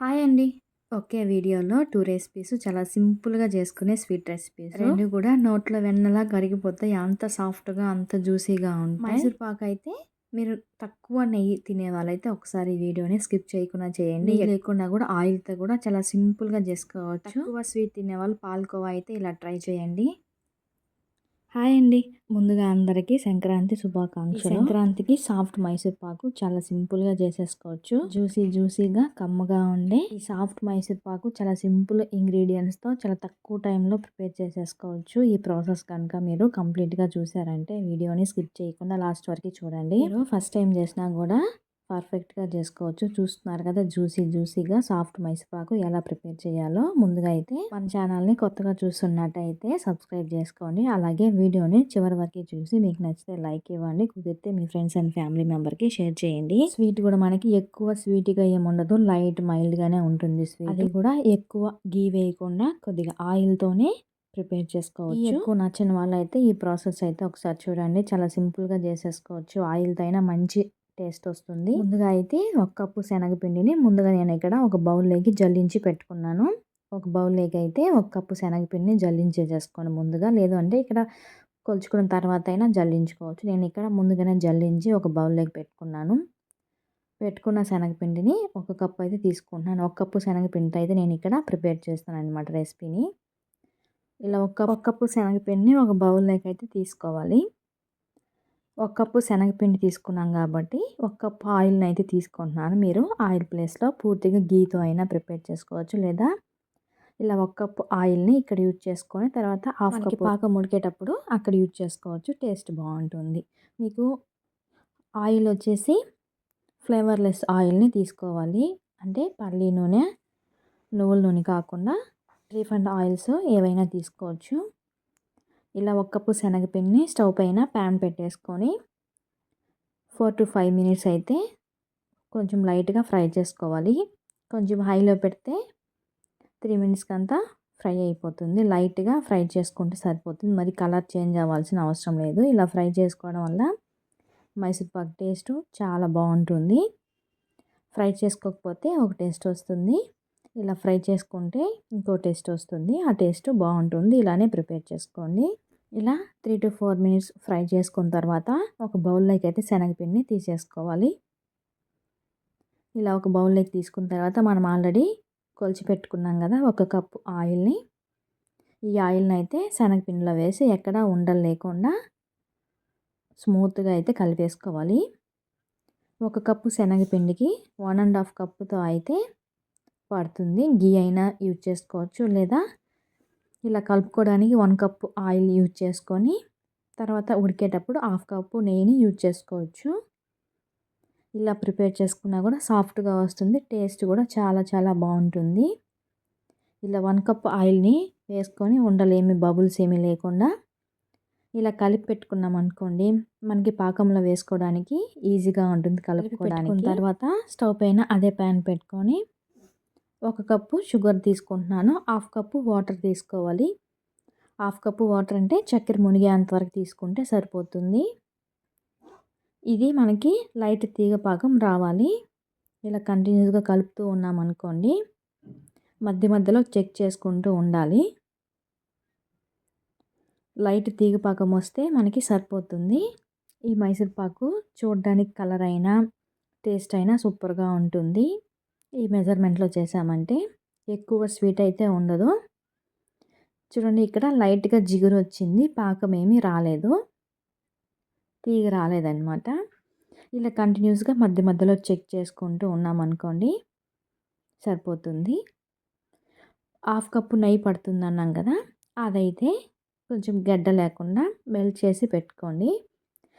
Hi అండి. ఒకే వీడియోలో two recipes చాలా సింపుల్గా చేసుకునే స్వీట్ రెసిపీస్ రెండు కూడా నోట్లో వెన్నలా కరిగిపోతాయి. అంత సాఫ్ట్గా అంత జ్యూసీగా ఉంటాయి. మైసూర్ పాక్ అయితే మీరు తక్కువ నెయ్యి తినే వాళ్ళైతే ఒకసారి ఈ వీడియోని స్కిప్ చేయకుండా చేయండి. లేకుండా కూడా ఆయిల్తో కూడా చాలా సింపుల్గా చేసుకోవచ్చు. తక్కువ స్వీట్ తినే వాళ్ళు పాల్కోవా అయితే ఇలా ట్రై చేయండి. హాయ్ అండి. ముందుగా అందరికీ సంక్రాంతి శుభాకాంక్షలు. సంక్రాంతికి సాఫ్ట్ మైసూర్ పాకు చాలా సింపుల్గా చేసేసుకోవచ్చు. జ్యూసీ జ్యూసీగా కమ్మగా ఉండే ఈ సాఫ్ట్ మైసూర్ పాకు చాలా సింపుల్ ఇంగ్రీడియంట్స్తో చాలా తక్కువ టైంలో ప్రిపేర్ చేసేసుకోవచ్చు. ఈ ప్రాసెస్ కనుక మీరు కంప్లీట్గా చూసారంటే వీడియోని స్కిప్ చేయకుండా లాస్ట్ వరకు చూడండి. మీరు ఫస్ట్ టైం చేసినా కూడా పర్ఫెక్ట్గా చేసుకోవచ్చు. చూస్తున్నారు కదా జ్యూసీ జ్యూసీగా సాఫ్ట్ మైసూర్పాకు ఎలా ప్రిపేర్ చేయాలో. ముందుగా అయితే మన ఛానల్ని కొత్తగా చూస్తున్నట్టయితే సబ్స్క్రైబ్ చేసుకోండి. అలాగే వీడియోని చివరి వరకు చూసి మీకు నచ్చితే లైక్ ఇవ్వండి. కుదిరితే మీ ఫ్రెండ్స్ అండ్ ఫ్యామిలీ మెంబర్కి షేర్ చేయండి. స్వీట్ కూడా మనకి ఎక్కువ స్వీట్గా ఏముండదు లైట్ మైల్డ్గానే ఉంటుంది స్వీట్. అది కూడా ఎక్కువ గీ వేయకుండా కొద్దిగా ఆయిల్తోనే ప్రిపేర్ చేసుకోవచ్చు. ఎక్కువ నచ్చిన వాళ్ళైతే ఈ ప్రాసెస్ అయితే ఒకసారి చూడండి. చాలా సింపుల్గా చేసేసుకోవచ్చు. ఆయిల్తో అయినా మంచి టేస్ట్ వస్తుంది. ముందుగా అయితే ఒక కప్పు శనగపిండిని ముందుగా నేను ఇక్కడ ఒక బౌల్లోకి జల్లించి పెట్టుకున్నాను. ఒక బౌల్లోకి అయితే ఒక కప్పు శనగపిండిని జల్లించేసేసుకోండి ముందుగా లేదు అంటే ఇక్కడ కొలుచుకున్న తర్వాత అయినా జల్లించుకోవచ్చు. నేను ఇక్కడ ముందుగానే జల్లించి ఒక బౌల్లోకి పెట్టుకున్నాను. పెట్టుకున్న శనగపిండిని ఒక కప్పు అయితే తీసుకుంటున్నాను. ఒక కప్పు శనగపిండితో అయితే నేను ఇక్కడ ప్రిపేర్ చేస్తాను అనమాట రెసిపీని. ఇలా ఒక కప్పు శనగపిండిని ఒక బౌల్లోకి అయితే తీసుకోవాలి. ఒక కప్పు శనగపిండి తీసుకున్నాం కాబట్టి ఒక కప్పు ఆయిల్ని అయితే తీసుకుంటున్నాను. మీరు ఆయిల్ ప్లేస్లో పూర్తిగా గీతో అయినా ప్రిపేర్ చేసుకోవచ్చు. లేదా ఇలా ఒక కప్పు ఆయిల్ని ఇక్కడ యూజ్ చేసుకొని తర్వాత హాఫ్ కప్ పాక ముడికేటప్పుడు అక్కడ యూజ్ చేసుకోవచ్చు. టేస్ట్ బాగుంటుంది. మీకు ఆయిల్ వచ్చేసి ఫ్లేవర్లెస్ ఆయిల్ని తీసుకోవాలి. అంటే పల్లి నూనె నువ్వుల నూనె కాకుండా రీఫండ్ ఆయిల్స్ ఏవైనా తీసుకోవచ్చు. ఇలా ఒక కప్పు శనగపిండిని స్టవ్ పైన ప్యాన్ పెట్టేసుకొని ఫోర్ టు ఫైవ్ మినిట్స్ అయితే కొంచెం లైట్గా ఫ్రై చేసుకోవాలి. కొంచెం హైలో పెడితే త్రీ మినిట్స్కి అంతా ఫ్రై అయిపోతుంది. లైట్గా ఫ్రై చేసుకుంటే సరిపోతుంది. మరి కలర్ చేంజ్ అవ్వాల్సిన అవసరం లేదు. ఇలా ఫ్రై చేసుకోవడం వల్ల మైసూర్పాక్ టేస్ట్ చాలా బాగుంటుంది. ఫ్రై చేసుకోకపోతే ఒక టేస్ట్ వస్తుంది. ఇలా ఫ్రై చేసుకుంటే ఇంకో టేస్ట్ వస్తుంది. ఆ టేస్ట్ బాగుంటుంది. ఇలానే ప్రిపేర్ చేసుకోండి. ఇలా three to four minutes fry చేసుకున్న తర్వాత ఒక బౌల్లోకి అయితే శనగపిండిని తీసేసుకోవాలి. ఇలా ఒక బౌల్లోకి తీసుకున్న తర్వాత మనం ఆల్రెడీ కొలిచి పెట్టుకున్నాం కదా ఒక కప్పు ఆయిల్ని ఈ ఆయిల్ని అయితే శనగపిండిలో వేసి ఎక్కడా ఉండలు లేకుండా స్మూత్గా అయితే కలిపేసుకోవాలి. ఒక కప్పు శనగపిండికి వన్ అండ్ హాఫ్ కప్పుతో అయితే పడుతుంది. గీ అయినా యూజ్ చేసుకోవచ్చు. లేదా ఇలా కలుపుకోవడానికి వన్ కప్ ఆయిల్ యూజ్ చేసుకొని తర్వాత ఉడికేటప్పుడు హాఫ్ కప్పు నెయ్యిని యూజ్ చేసుకోవచ్చు. ఇలా ప్రిపేర్ చేసుకున్నా కూడా సాఫ్ట్గా వస్తుంది. టేస్ట్ కూడా చాలా చాలా బాగుంటుంది. ఇలా వన్ కప్ ఆయిల్ని వేసుకొని ఉండలేమి బబుల్స్ ఏమీ లేకుండా ఇలా కలిపి పెట్టుకున్నాం అనుకోండి మనకి పాకంలో వేసుకోవడానికి ఈజీగా ఉంటుంది కలుపుకోవడానికి. తర్వాత స్టవ్ పైన అదే ప్యాన్ పెట్టుకొని ఒక కప్పు షుగర్ తీసుకుంటున్నాను. హాఫ్ కప్పు వాటర్ తీసుకోవాలి. హాఫ్ కప్పు వాటర్ అంటే చక్కెర మునిగేంత వరకు తీసుకుంటే సరిపోతుంది. ఇది మనకి లైట్ తీగ పాకం రావాలి. ఇలా కంటిన్యూస్గా కలుపుతూ ఉన్నామనుకోండి మధ్య మధ్యలో చెక్ చేసుకుంటూ ఉండాలి. లైట్ తీగ పాకం వస్తే మనకి సరిపోతుంది. ఈ మైసూర్ పాకు చూడడానికి కలర్ అయినా టేస్ట్ అయినా సూపర్గా ఉంటుంది. ఈ మెజర్మెంట్లో చేసామంటే ఎక్కువ స్వీట్ అయితే ఉండదు. చూడండి ఇక్కడ లైట్గా జిగురు వచ్చింది పాకం ఏమీ రాలేదు. తీగ రాలేదన్నమాట. ఇలా కంటిన్యూస్గా మధ్య మధ్యలో చెక్ చేసుకుంటూ ఉన్నామనుకోండి సరిపోతుంది. హాఫ్ కప్పు నెయ్యి పడుతుంది అన్నాం కదా అదైతే కొంచెం గడ్డ లేకుండా మెల్ట్ చేసి పెట్టుకోండి.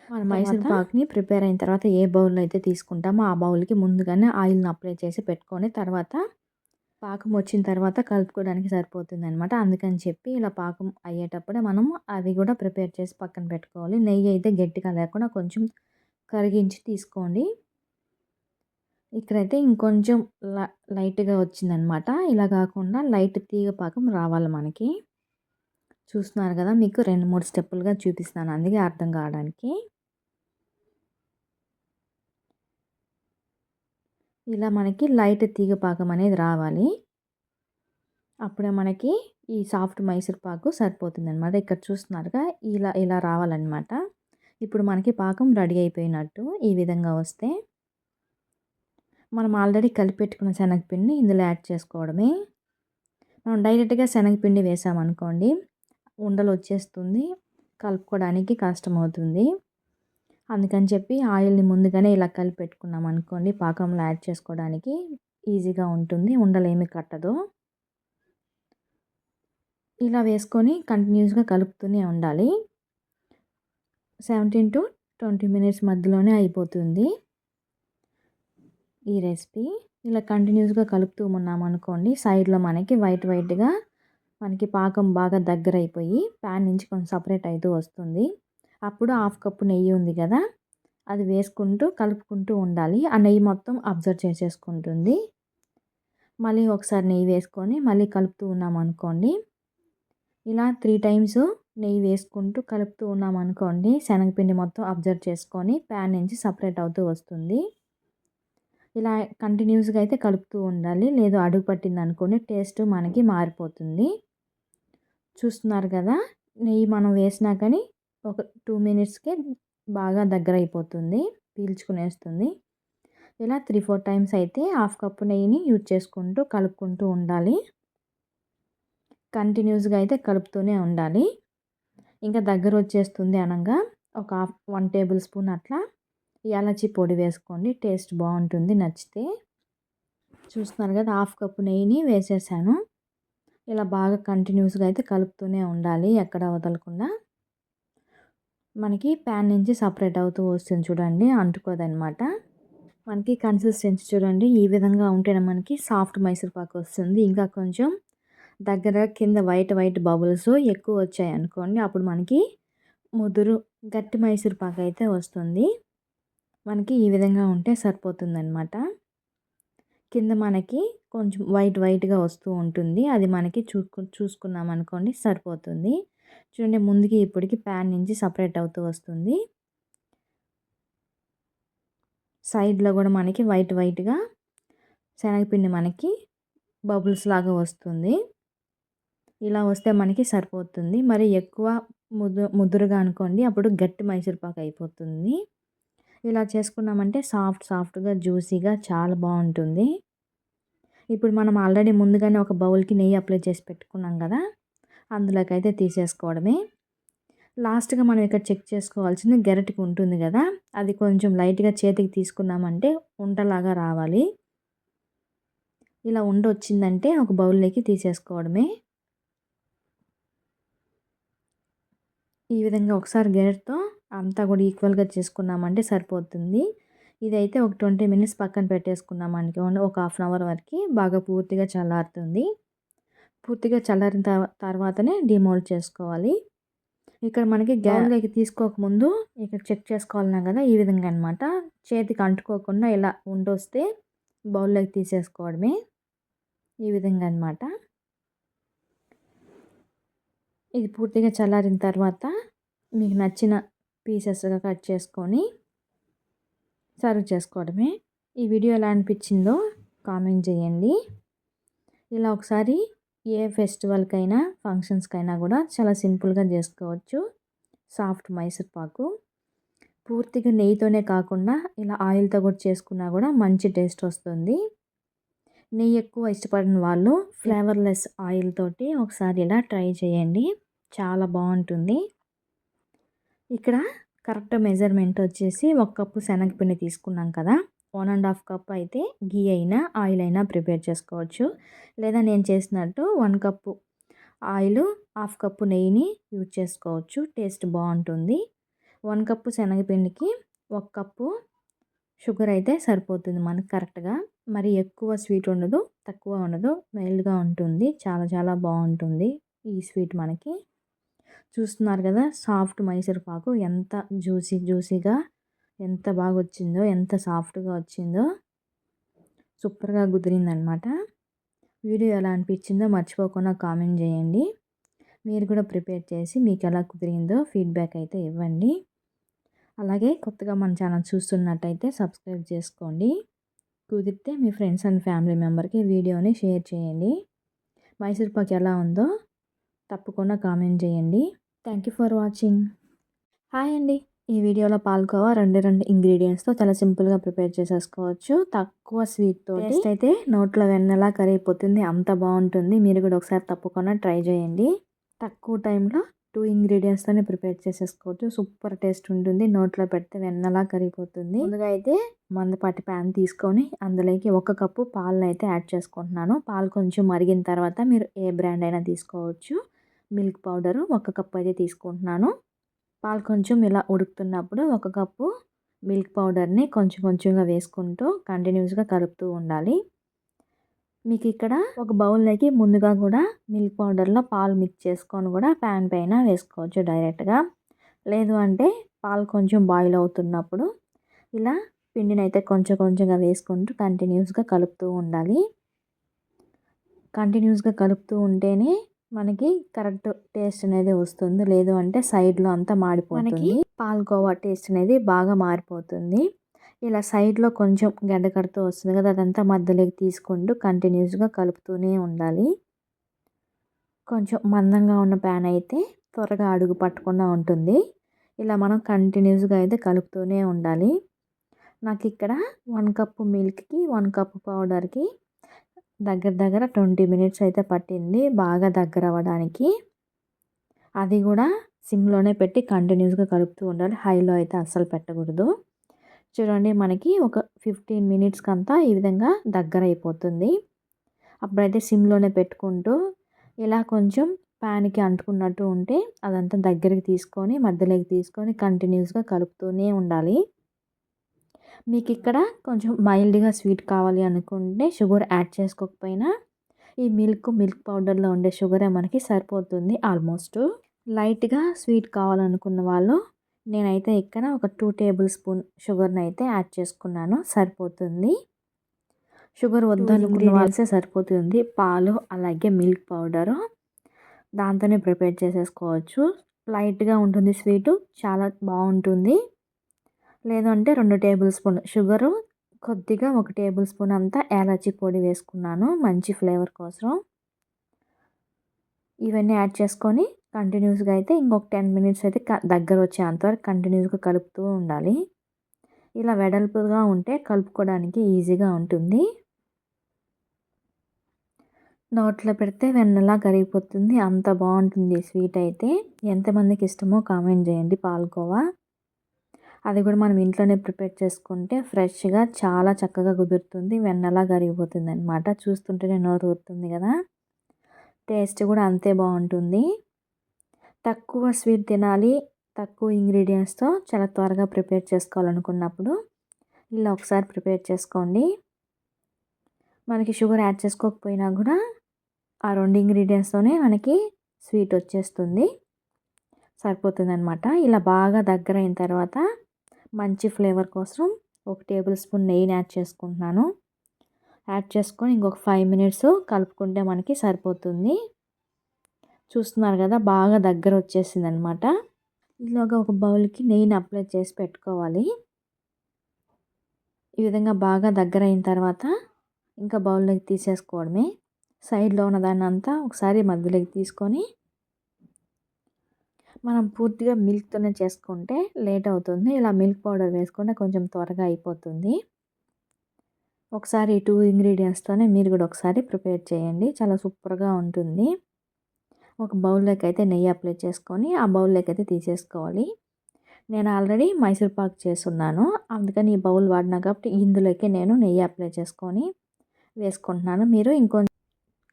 మన మైసూర్ పాక్ని ప్రిపేర్ అయిన తర్వాత ఏ బౌల్లో అయితే తీసుకుంటామో ఆ బౌల్కి ముందుగానే ఆయిల్ని అప్లై చేసి పెట్టుకొని తర్వాత పాకం వచ్చిన తర్వాత కలుపుకోవడానికి సరిపోతుంది అనమాట అందుకని చెప్పి ఇలా పాకం అయ్యేటప్పుడే మనం అవి కూడా ప్రిపేర్ చేసి పక్కన పెట్టుకోవాలి. నెయ్యి అయితే గట్టిగా లేకుండా కొంచెం కరిగించి తీసుకోండి. ఇక్కడైతే ఇంకొంచెం లైట్గా వచ్చిందనమాట ఇలా కాకుండా లైట్ తీగ పాకం రావాలి మనకి. చూస్తున్నారు కదా మీకు రెండు మూడు స్టెప్పులుగా చూపిస్తాను అందుకే అర్థం కావడానికి. ఇలా మనకి లైట్ తీగ పాకం అనేది రావాలి. అప్పుడే మనకి ఈ సాఫ్ట్ మైసూర్ పాకు సరిపోతుంది అనమాట ఇక్కడ చూస్తున్నారుగా ఇలా ఇలా రావాలన్నమాట. ఇప్పుడు మనకి పాకం రెడీ అయిపోయినట్టు ఈ విధంగా వస్తే మనం ఆల్రెడీ కలిపెట్టుకున్న శనగపిండి ఇందులో యాడ్ చేసుకోవడమే. మనం డైరెక్ట్గా శనగపిండి వేసామనుకోండి ఉండలు వచ్చేస్తుంది కలుపుకోవడానికి కష్టమవుతుంది. అందుకని చెప్పి ఆయిల్ని ముందుగానే ఇలా కలిపి పెట్టుకున్నాం అనుకోండి పాకంలో యాడ్ చేసుకోవడానికి ఈజీగా ఉంటుంది ఉండలేమి కట్టదు. ఇలా వేసుకొని కంటిన్యూస్గా కలుపుతూనే ఉండాలి. సెవెంటీన్ టు ట్వంటీ మినిట్స్ మధ్యలోనే అయిపోతుంది ఈ రెసిపీ. ఇలా కంటిన్యూస్గా కలుపుతూ ఉన్నాం అనుకోండి సైడ్లో మనకి వైట్ వైట్గా మనకి పాకం బాగా దగ్గర అయిపోయి ప్యాన్ నుంచి కొంచెం సపరేట్ అవుతూ వస్తుంది. అప్పుడు హాఫ్ కప్పు నెయ్యి ఉంది కదా అది వేసుకుంటూ కలుపుకుంటూ ఉండాలి. ఆ నెయ్యి మొత్తం అబ్జర్వ్ చేసేసుకుంటుంది. మళ్ళీ ఒకసారి నెయ్యి వేసుకొని మళ్ళీ కలుపుతూ ఉన్నాం అనుకోండి. ఇలా త్రీ టైమ్స్ నెయ్యి వేసుకుంటూ కలుపుతూ ఉన్నాం అనుకోండి శనగపిండి మొత్తం అబ్జర్వ్ చేసుకొని ప్యాన్ నుంచి సపరేట్ అవుతూ వస్తుంది. ఇలా కంటిన్యూస్గా అయితే కలుపుతూ ఉండాలి. లేదు అడుగు పట్టింది అనుకోండి టేస్ట్ మనకి మారిపోతుంది. చూస్తున్నారు కదా నెయ్యి మనం వేసినా కానీ ఒక టూ మినిట్స్కే బాగా దగ్గర అయిపోతుంది పీల్చుకునేస్తుంది. ఇలా త్రీ ఫోర్ టైమ్స్ అయితే హాఫ్ కప్పు నెయ్యిని యూజ్ చేసుకుంటూ కలుపుకుంటూ ఉండాలి. కంటిన్యూస్గా అయితే కలుపుతూనే ఉండాలి. ఇంకా దగ్గర వచ్చేస్తుంది అనగా ఒక హాఫ్ వన్ టేబుల్ స్పూన్ అట్లా యాలచి పొడి వేసుకోండి టేస్ట్ బాగుంటుంది నచ్చితే. చూస్తున్నారు కదా హాఫ్ కప్పు నెయ్యిని వేసేసాను. ఇలా బాగా కంటిన్యూస్గా అయితే కలుపుతూనే ఉండాలి ఎక్కడ వదలకుండా. మనకి ప్యాన్ నుంచి సపరేట్ అవుతూ వస్తుంది చూడండి అంటుకోదనమాట. మనకి కన్సిస్టెన్సీ చూడండి ఈ విధంగా ఉంటేనే మనకి సాఫ్ట్ మైసూర్ పాక్ వస్తుంది. ఇంకా కొంచెం దగ్గర కింద వైట్ వైట్ బబుల్స్ ఎక్కువ వచ్చాయి అనుకోండి అప్పుడు మనకి ముదురు గట్టి మైసూర్ పాక్ అయితే వస్తుంది. మనకి ఈ విధంగా ఉంటే సరిపోతుందనమాట. కింద మనకి కొంచెం వైట్ వైట్గా వస్తూ ఉంటుంది. అది మనకి చూ చూసుకున్నాం అనుకోండి సరిపోతుంది. చూడండి ముందుకి ఇప్పటికి ప్యాన్ నుంచి సపరేట్ అవుతూ వస్తుంది. సైడ్లో కూడా మనకి వైట్ వైట్గా శనగపిండి మనకి బబుల్స్ లాగా వస్తుంది. ఇలా వస్తే మనకి సరిపోతుంది. మరి ఎక్కువ ముదు ముదురుగా అనుకోండి అప్పుడు గట్టి మైసూర్పాకు అయిపోతుంది. ఇలా చేసుకున్నామంటే సాఫ్ట్ సాఫ్ట్గా జ్యూసీగా చాలా బాగుంటుంది. ఇప్పుడు మనం ఆల్రెడీ ముందుగానే ఒక బౌల్కి నెయ్యి అప్లై చేసి పెట్టుకున్నాం కదా! అందులోకి అయితే తీసేసుకోవడమే. లాస్ట్గా మనం ఇక్కడ చెక్ చేసుకోవాల్సింది గెరటికి ఉంటుంది కదా అది కొంచెం లైట్గా చేతికి తీసుకున్నామంటే ఉంటలాగా రావాలి. ఇలా ఉండ వచ్చిందంటే ఒక బౌల్లోకి తీసేసుకోవడమే. ఈ విధంగా ఒకసారి గెరటితో అంతా కూడా ఈక్వల్గా చేసుకున్నామంటే సరిపోతుంది. ఇదైతే ఒక ట్వంటీ మినిట్స్ పక్కన పెట్టేసుకున్నాం అనుకోండి ఒక హాఫ్ అన్ అవర్ వరకు బాగా పూర్తిగా చల్లారుతుంది. పూర్తిగా చల్లారిన తర్వాతనే డిమోల్డ్ చేసుకోవాలి. ఇక్కడ మనకి గ్యాస్లోకి తీసుకోకముందు ఇక్కడ చెక్ చేసుకోవాలన్నా కదా ఈ విధంగా అనమాట చేతికి అంటుకోకుండా ఇలా ఉండొస్తే బౌల్లోకి తీసేసుకోవడమే ఈ విధంగా అనమాట ఇది పూర్తిగా చల్లారిన తర్వాత మీకు నచ్చిన పీసెస్గా కట్ చేసుకొని సర్వ్ చేసుకోవడమే. ఈ వీడియో ఎలా అనిపించిందో కామెంట్ చేయండి. ఇలా ఒకసారి ఏ ఫెస్టివల్కైనా ఫంక్షన్స్కైనా కూడా చాలా సింపుల్గా చేసుకోవచ్చు. సాఫ్ట్ మైసూర్ పాకు. పూర్తిగా నెయ్యితోనే కాకుండా ఇలా ఆయిల్తో కూడా చేసుకున్నా కూడా మంచి టేస్ట్ వస్తుంది. నెయ్యి ఎక్కువ ఇష్టపడిన వాళ్ళు ఫ్లేవర్లెస్ ఆయిల్ తోటి ఒకసారి ఇలా ట్రై చేయండి. చాలా బాగుంటుంది. ఇక్కడ కరెక్ట్ మెజర్మెంట్ వచ్చేసి ఒక కప్పు శనగపిండి తీసుకున్నాం కదా! వన్ అండ్ హాఫ్ కప్ అయితే గీ అయినా ఆయిల్ అయినా ప్రిపేర్ చేసుకోవచ్చు. లేదా నేను చేసినట్టు one cup oil half cup నెయ్యిని యూజ్ చేసుకోవచ్చు. టేస్ట్ బాగుంటుంది. వన్ కప్పు శనగపిండికి ఒక కప్పు షుగర్ అయితే సరిపోతుంది మనకు కరెక్ట్గా. మరి ఎక్కువ స్వీట్ ఉండదు తక్కువ ఉండదు మైల్డ్గా ఉంటుంది చాలా చాలా బాగుంటుంది ఈ స్వీట్ మనకి. చూస్తున్నారు కదా సాఫ్ట్ మైసూర్ పాకు ఎంత జ్యూసీ జ్యూసీగా ఎంత బాగా వచ్చిందో ఎంత సాఫ్ట్గా వచ్చిందో సూపర్గా కుదిరిందనమాట. వీడియో ఎలా అనిపించిందో మర్చిపోకుండా కామెంట్ చేయండి. మీరు కూడా ప్రిపేర్ చేసి మీకు ఎలా కుదిరిందో ఫీడ్బ్యాక్ అయితే ఇవ్వండి. అలాగే కొత్తగా మన ఛానల్ చూస్తున్నట్టయితే సబ్స్క్రైబ్ చేసుకోండి. కుదిరితే మీ ఫ్రెండ్స్ అండ్ ఫ్యామిలీ మెంబర్కి వీడియోని షేర్ చేయండి. మైసూర్ పాక్ ఎలా ఉందో తప్పకుండా కామెంట్ చేయండి. Thank you for watching. Hi అండి. ఈ వీడియోలో పాల్కోవా? రెండు రెండు ఇంగ్రీడియంట్స్తో చాలా సింపుల్గా ప్రిపేర్ చేసేసుకోవచ్చు. తక్కువ స్వీట్తో టేస్ట్ అయితే నోట్లో వెన్నెలా కరిగిపోతుంది అంత బాగుంటుంది. మీరు కూడా ఒకసారి తప్పకుండా ట్రై చేయండి. తక్కువ టైంలో టూ ఇంగ్రీడియంట్స్తోనే ప్రిపేర్ చేసేసుకోవచ్చు. సూపర్ టేస్ట్ ఉంటుంది. నోట్లో పెడితే వెన్నలా కరిగిపోతుంది. ముందుగా అయితే మందపాటి ప్యాన్ తీసుకొని అందులోకి ఒక కప్పు పాలను అయితే యాడ్ చేసుకుంటున్నాను. పాలు కొంచెం మరిగిన తర్వాత మీరు ఏ బ్రాండ్ అయినా తీసుకోవచ్చు. మిల్క్ పౌడరు ఒక కప్పు అయితే తీసుకుంటున్నాను. పాలు కొంచెం ఇలా ఉడుకుతున్నప్పుడు ఒక కప్పు మిల్క్ పౌడర్ని కొంచెం కొంచెంగా వేసుకుంటూ కంటిన్యూస్గా కలుపుతూ ఉండాలి. మీకు ఇక్కడ ఒక బౌల్లోకి ముందుగా కూడా మిల్క్ పౌడర్లో పాలు మిక్స్ చేసుకొని కూడా ప్యాన్ పైన వేసుకోవచ్చు డైరెక్ట్గా. లేదు అంటే పాలు కొంచెం బాయిల్ అవుతున్నప్పుడు ఇలా పిండిని అయితే కొంచెం కొంచెంగా వేసుకుంటూ కంటిన్యూస్గా కలుపుతూ ఉండాలి. కంటిన్యూస్గా కలుపుతూ ఉంటేనే మనకి కరెక్ట్ టేస్ట్ అనేది వస్తుంది. లేదు అంటే సైడ్లో అంతా మాడిపోతుంది. పాలకోవా టేస్ట్ అనేది బాగా మారిపోతుంది. ఇలా సైడ్లో కొంచెం గడ్డ కడుతూ వస్తుంది కదా అదంతా మధ్యలోకి తీసుకుంటూ కంటిన్యూస్గా కలుపుతూనే ఉండాలి. కొంచెం మందంగా ఉన్న ప్యాన్ అయితే త్వరగా అడుగు పట్టకుండా ఉంటుంది. ఇలా మనం కంటిన్యూస్గా అయితే కలుపుతూనే ఉండాలి. నాకు ఇక్కడ వన్ కప్పు మిల్క్కి వన్ కప్పు పౌడర్కి దగ్గర దగ్గర ట్వంటీ మినిట్స్ అయితే పట్టింది బాగా దగ్గర అవ్వడానికి. అది కూడా సిమ్లోనే పెట్టి కంటిన్యూస్గా కలుపుతూ ఉండాలి. హైలో అయితే అస్సలు పెట్టకూడదు. చూడండి మనకి ఒక ఫిఫ్టీన్ మినిట్స్కి అంతా ఈ విధంగా దగ్గర అయిపోతుంది. అప్పుడైతే సిమ్లోనే పెట్టుకుంటూ ఇలా కొంచెం ప్యాన్కి అంటుకున్నట్టు ఉంటే అదంతా దగ్గరికి తీసుకొని మధ్యలోకి తీసుకొని కంటిన్యూస్గా కలుపుతూనే ఉండాలి. మీకు ఇక్కడ కొంచెం మైల్డ్గా స్వీట్ కావాలి అనుకుంటే షుగర్ యాడ్ చేసుకోకపోయినా ఈ మిల్క్ మిల్క్ పౌడర్లో ఉండే షుగరే మనకి సరిపోతుంది ఆల్మోస్ట్. లైట్గా స్వీట్ కావాలనుకున్న వాళ్ళు నేనైతే ఇక్కడ ఒక టూ టేబుల్ స్పూన్ షుగర్ని అయితే యాడ్ చేసుకున్నాను సరిపోతుంది. షుగర్ వద్దనుకున్న వాళ్ళసే సరిపోతుంది పాలు అలాగే మిల్క్ పౌడరు. దాంతోనే ప్రిపేర్ చేసేసుకోవచ్చు. లైట్గా ఉంటుంది స్వీటు చాలా బాగుంటుంది. లేదంటే రెండు టేబుల్ స్పూన్ షుగరు కొద్దిగా ఒక టేబుల్ స్పూన్ అంతా యాలచి పొడి వేసుకున్నాను మంచి ఫ్లేవర్ కోసం. ఇవన్నీ యాడ్ చేసుకొని కంటిన్యూస్గా అయితే ఇంకొక టెన్ మినిట్స్ అయితే దగ్గర వచ్చే అంతవరకు కంటిన్యూస్గా కలుపుతూ ఉండాలి. ఇలా వెడల్పుగా ఉంటే కలుపుకోవడానికి ఈజీగా ఉంటుంది. నోట్లో పెడితే వెన్నలా కరిగిపోతుంది అంత బాగుంటుంది స్వీట్ అయితే. ఎంతమందికి ఇష్టమో కామెంట్ చేయండి పాలకోవా అది కూడా మనం ఇంట్లోనే ప్రిపేర్ చేసుకుంటే ఫ్రెష్గా చాలా చక్కగా కుదురుతుంది. వెన్నలా కరిగిపోతుంది అనమాట చూస్తుంటేనే నోరు ఊరుతుంది కదా. టేస్ట్ కూడా అంతే బాగుంటుంది. తక్కువ స్వీట్ తినాలి తక్కువ ఇంగ్రీడియంట్స్తో చాలా త్వరగా ప్రిపేర్ చేసుకోవాలనుకున్నప్పుడు ఇలా ఒకసారి ప్రిపేర్ చేసుకోండి. మనకి షుగర్ యాడ్ చేసుకోకపోయినా కూడా ఆ రెండు ఇంగ్రీడియంట్స్తోనే మనకి స్వీట్ వచ్చేస్తుంది. సరిపోతుంది అనమాట ఇలా బాగా దగ్గర అయిన తర్వాత మంచి ఫ్లేవర్ కోసం ఒక టేబుల్ స్పూన్ నెయ్యిని యాడ్ చేసుకుంటున్నాను. యాడ్ చేసుకొని ఇంకొక ఫైవ్ మినిట్స్ కలుపుకుంటే మనకి సరిపోతుంది. చూస్తున్నారు కదా బాగా దగ్గర వచ్చేసింది అనమాట ఇలాగా ఒక బౌల్కి నెయ్యిని అప్లై చేసి పెట్టుకోవాలి. ఈ విధంగా బాగా దగ్గర అయిన తర్వాత ఇంకా బౌల్లోకి తీసేసుకోవడమే. సైడ్లో ఉన్న దాన్ని అంతా ఒకసారి మధ్యలోకి తీసుకొని మనం పూర్తిగా మిల్క్తోనే చేసుకుంటే లేట్ అవుతుంది ఇలా మిల్క్ పౌడర్ వేసుకుంటే కొంచెం త్వరగా అయిపోతుంది. ఒకసారి టూ ఇంగ్రీడియంట్స్తోనే మీరు కూడా ఒకసారి ప్రిపేర్ చేయండి. చాలా సూపర్గా ఉంటుంది. ఒక బౌల్లోకి అయితే నెయ్యి అప్లై చేసుకొని ఆ బౌల్లోకి అయితే తీసేసుకోవాలి. నేను ఆల్రెడీ మైసూర్ పాక్ చేస్తున్నాను. అందుకని ఈ బౌల్ వాడినా కాబట్టి ఇందులోకి నేను నెయ్యి అప్లై చేసుకొని వేసుకుంటున్నాను. మీరు ఇంకొంచెం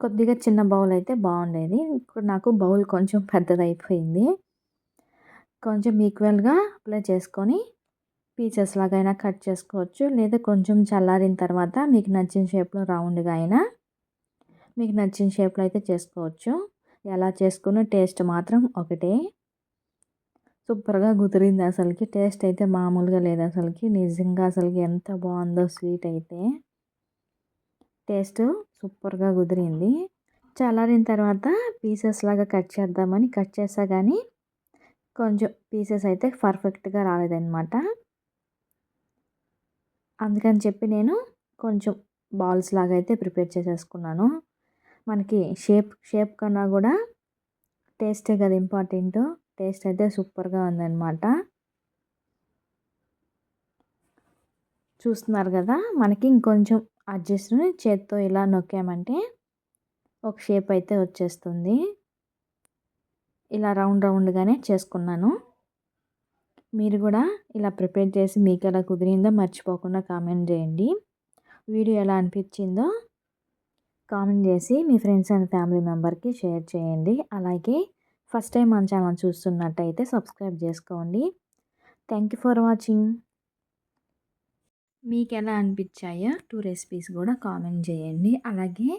కొద్దిగా చిన్న బౌల్ అయితే బాగుండేది. ఇప్పుడు నాకు బౌల్ కొంచెం పెద్దదైపోయింది. కొంచెం ఈక్వల్గా అప్లై చేసుకొని పీసెస్ లాగైనా కట్ చేసుకోవచ్చు. లేదా కొంచెం చల్లారిన తర్వాత మీకు నచ్చిన షేప్లో రౌండ్గా అయినా మీకు నచ్చిన షేప్లో అయితే చేసుకోవచ్చు. ఎలా చేసుకున్న టేస్ట్ మాత్రం ఒకటే. సూపర్గా కుదిరింది అసలుకి. టేస్ట్ అయితే మామూలుగా లేదు అసలుకి. నిజంగా అసలుకి ఎంత బాగుందో స్వీట్ అయితే. టేస్ట్ సూపర్గా కుదిరింది. చల్లారిన తర్వాత పీసెస్ లాగా కట్ చేద్దామని కట్ చేసా కానీ కొంచెం పీసెస్ అయితే పర్ఫెక్ట్గా రాలేదన్నమాట. అందుకని చెప్పి నేను కొంచెం బాల్స్ లాగా అయితే ప్రిపేర్ చేసేసుకున్నాను. మనకి షేప్ షేప్ కన్నా కూడా టేస్టే కదా ఇంపార్టెంట్ టేస్ట్ అయితే సూపర్గా ఉందన్నమాట. చూస్తున్నారు కదా మనకి ఇంకొంచెం అడ్జస్ట్ చేత్తో ఇలా నొక్కామంటే ఒక షేప్ అయితే వచ్చేస్తుంది. ఇలా రౌండ్ రౌండ్గానే చేసుకున్నాను. మీరు కూడా ఇలా ప్రిపేర్ చేసి మీకు ఎలా కుదిరిందో మర్చిపోకుండా కామెంట్ చేయండి. వీడియో ఎలా అనిపించిందో కామెంట్ చేసి మీ ఫ్రెండ్స్ అండ్ ఫ్యామిలీ మెంబర్కి షేర్ చేయండి. అలాగే ఫస్ట్ టైం మన ఛానల్ చూస్తున్నట్టయితే సబ్స్క్రైబ్ చేసుకోండి. Thank you for watching. మీకు ఎలా అనిపించాయో టూ రెసిపీస్ కూడా కామెంట్ చేయండి. అలాగే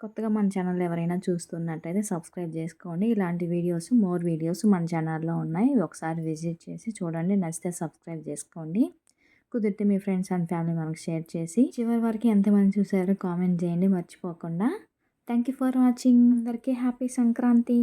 కొత్తగా మన ఛానల్ ఎవరైనా చూస్తున్నట్టయితే సబ్స్క్రైబ్ చేసుకోండి. ఇలాంటి వీడియోస్ మోర్ వీడియోస్ మన ఛానల్లో ఉన్నాయి. ఒకసారి విజిట్ చేసి చూడండి. నచ్చితే సబ్స్క్రైబ్ చేసుకోండి. కుదిరితే మీ ఫ్రెండ్స్ అండ్ ఫ్యామిలీ మనకు షేర్ చేసి చివరి వరకు ఎంతమంది చూసారో కామెంట్ చేయండి. మర్చిపోకుండా. Thank you for watching. అందరికీ హ్యాపీ సంక్రాంతి.